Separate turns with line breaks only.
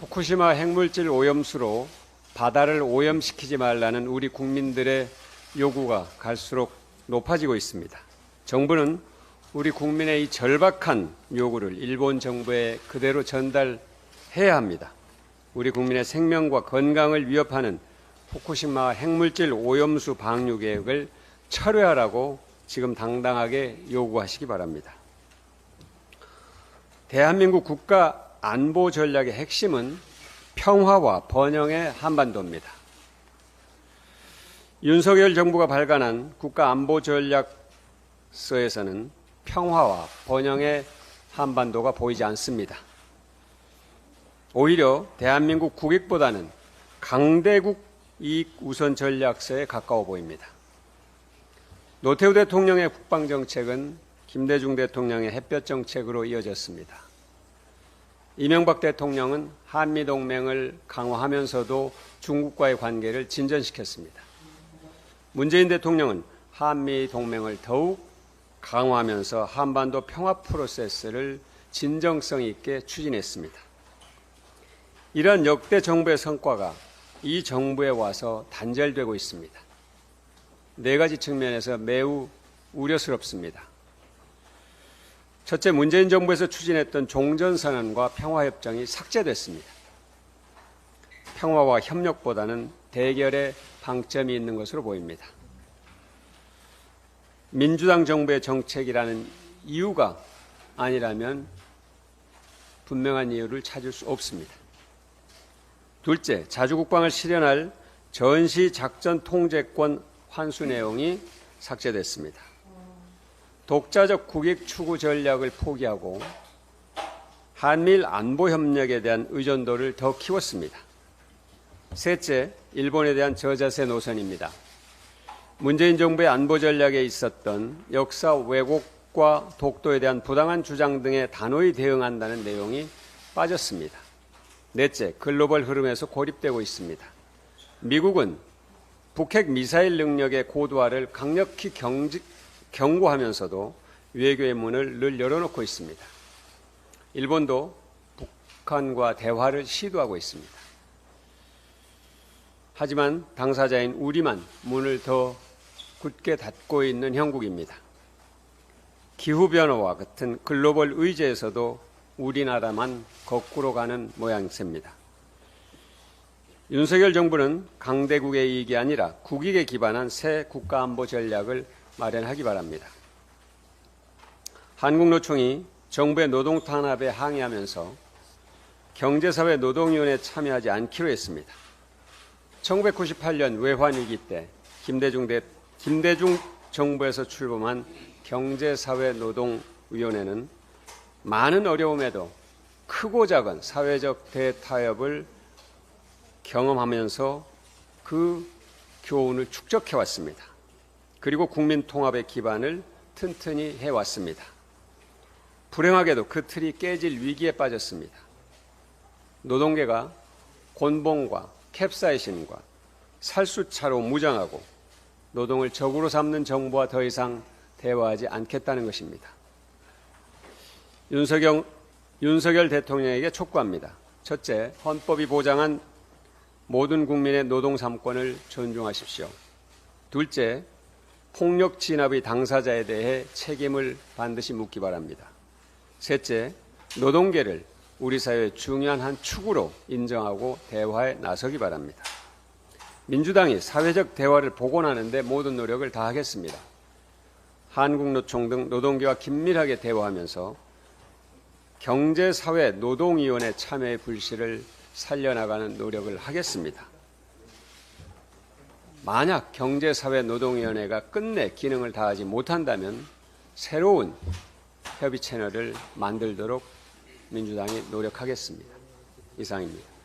후쿠시마 핵물질 오염수로 바다를 오염시키지 말라는 우리 국민들의 요구가 갈수록 높아지고 있습니다. 정부는 우리 국민의 이 절박한 요구를 일본 정부에 그대로 전달해야 합니다. 우리 국민의 생명과 건강을 위협하는 후쿠시마 핵물질 오염수 방류 계획을 철회하라고 지금 당당하게 요구하시기 바랍니다. 대한민국 국가 안보 전략의 핵심은 평화와 번영의 한반도입니다. 윤석열 정부가 발간한 국가 안보 전략서에서는 평화와 번영의 한반도가 보이지 않습니다. 오히려 대한민국 국익보다는 강대국 이익 우선 전략서에 가까워 보입니다. 노태우 대통령의 국방 정책은 김대중 대통령의 햇볕 정책으로 이어졌습니다. 이명박 대통령은 한미 동맹을 강화하면서도 중국과의 관계를 진전시켰습니다. 문재인 대통령은 한미 동맹을 더욱 강화하면서 한반도 평화 프로세스를 진정성 있게 추진했습니다. 이러한 역대 정부의 성과가 이 정부에 와서 단절되고 있습니다. 네 가지 측면에서 매우 우려스럽습니다. 첫째, 문재인 정부에서 추진했던 종전선언과 평화협정이 삭제됐습니다. 평화와 협력보다는 대결에 방점이 있는 것으로 보입니다. 민주당 정부의 정책이라는 이유가 아니라면 분명한 이유를 찾을 수 없습니다. 둘째, 자주국방을 실현할 전시 작전 통제권 환수 내용이 삭제됐습니다. 독자적 국익 추구 전략을 포기하고 한미일 안보 협력에 대한 의존도를 더 키웠습니다. 셋째, 일본에 대한 저자세 노선입니다. 문재인 정부의 안보 전략에 있었던 역사 왜곡과 독도에 대한 부당한 주장 등에 단호히 대응한다는 내용이 빠졌습니다. 넷째, 글로벌 흐름에서 고립되고 있습니다. 미국은 북핵 미사일 능력의 고도화를 강력히 경지, 경고하면서도 외교의 문을 늘 열어놓고 있습니다. 일본도 북한과 대화를 시도하고 있습니다. 하지만 당사자인 우리만 문을 더 굳게 닫고 있는 형국입니다. 기후변화와 같은 글로벌 의제에서도 우리나라만 거꾸로 가는 모양새입니다. 윤석열 정부는 강대국의 이익이 아니라 국익에 기반한 새 국가안보 전략을 마련하기 바랍니다. 한국노총이 정부의 노동 탄압에 항의하면서 경제사회 노동위원회에 참여하지 않기로 했습니다. 1998년 외환위기 때 김대중, 대, 김대중 정부에서 출범한 경제사회 노동위원회는 많은 어려움에도 크고 작은 사회적 대타협을 경험하면서 그 교훈을 축적해 왔습니다. 그리고 국민 통합의 기반을 튼튼히 해왔습니다. 불행하게도 그 틀이 깨질 위기에 빠졌습니다. 노동계가 곤봉과 캡사이신과 살수차로 무장하고 노동을 적으로 삼는 정부와 더 이상 대화하지 않겠다는 것입니다. 윤석열, 윤석열 대통령에게 촉구합니다. 첫째, 헌법이 보장한 모든 국민의 노동 3권을 존중하십시오. 둘째, 폭력 진압의 당사자에 대해 책임을 반드시 묻기 바랍니다. 셋째, 노동계를 우리 사회의 중요한 한 축으로 인정하고 대화에 나서기 바랍니다. 민주당이 사회적 대화를 복원하는데 모든 노력을 다하겠습니다. 한국노총 등 노동계와 긴밀하게 대화하면서 경제사회 노동위원회 참여의 불씨를 살려나가는 노력을 하겠습니다. 만약 경제사회 노동위원회가 끝내 기능을 다하지 못한다면 새로운 협의 채널을 만들도록 민주당이 노력하겠습니다. 이상입니다.